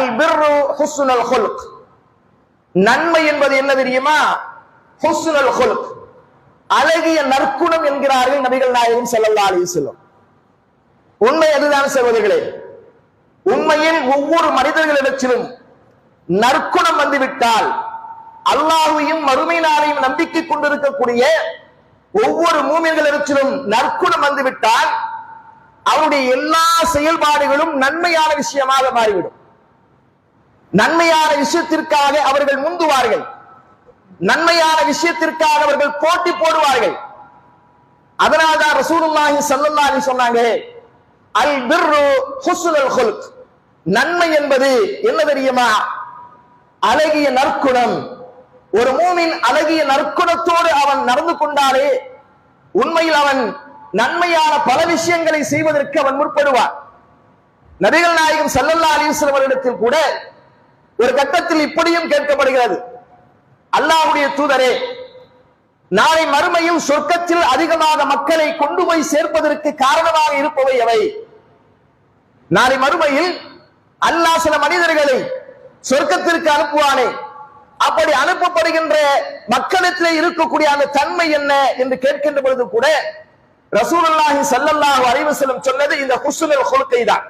அல் பிர்ரு ஹுஸ்னுல் ஹுல்க். நன்மை என்பது என்ன தெரியுமா? ஹுஸ்னுல் ஹுல்க். அழகிய நற்குணம் என்கிறார்கள் நபிகள் நாயகம் செல்லல்லா அலி செல்லும் உண்மை அதுதான் சகோதரிகளே? உண்மையில் ஒவ்வொரு மனிதர்களிடத்திலும் நற்குணம் வந்துவிட்டால் அல்லாஹையும் மறுமையினாரையும் நம்பிக்கை கொண்டிருக்கக்கூடிய ஒவ்வொரு மூமியர்களிடத்திலும் நற்குணம் வந்துவிட்டால் அவருடைய எல்லா செயல்பாடுகளும் நன்மையான விஷயமாக மாறிவிடும். நன்மையான விஷயத்திற்காக அவர்கள் முந்துவார்கள். நன்மையான விஷயத்திற்காக அவர்கள் போட்டி போடுவார்கள். அதனால்தான் ரசூலுல்லாஹி ஸல்லல்லாஹு அலைஹி சொன்னாங்க அல் பிர்ரு ஹுஸ்னுல் ஹுல்க். நன்மை என்பது என்ன தெரியுமா? அழகிய நற்குணம். ஒரு மூமின் அழகிய நற்குணத்தோடு அவன் நடந்து கொண்டாலே உண்மையில் அவன் நன்மையான பல விஷயங்களை செய்வதற்கு அவன் முற்படுவான். நபிகள் நாயகம் சல்லல்லா அலைஹி அவரிடத்தில் கூட ஒரு கட்டத்தில் இப்படியும் கேட்கப்படுகிறது. அல்லாஹ்வுடைய தூதரே நாளை மறுமையில் சொர்க்கத்தில் அதிகமாக மக்களை கொண்டு போய் சேர்ப்பதற்கு காரணமாக இருப்பவை எவை? நாளை மறுமையில் அல்லாஹ் சில மனிதர்களை சொர்க்கத்திற்கு அனுப்புவானே. அப்படி அனுப்பப்படுகின்ற மக்களிடத்தில் இருக்கக்கூடிய அந்த தன்மை என்ன என்று கேட்கின்ற பொழுது கூட ரசூலுல்லாஹி ஸல்லல்லாஹு அறிவு செல்லும் சொன்னது இந்த ஹுஸ்னுல் கொள்கை தான்.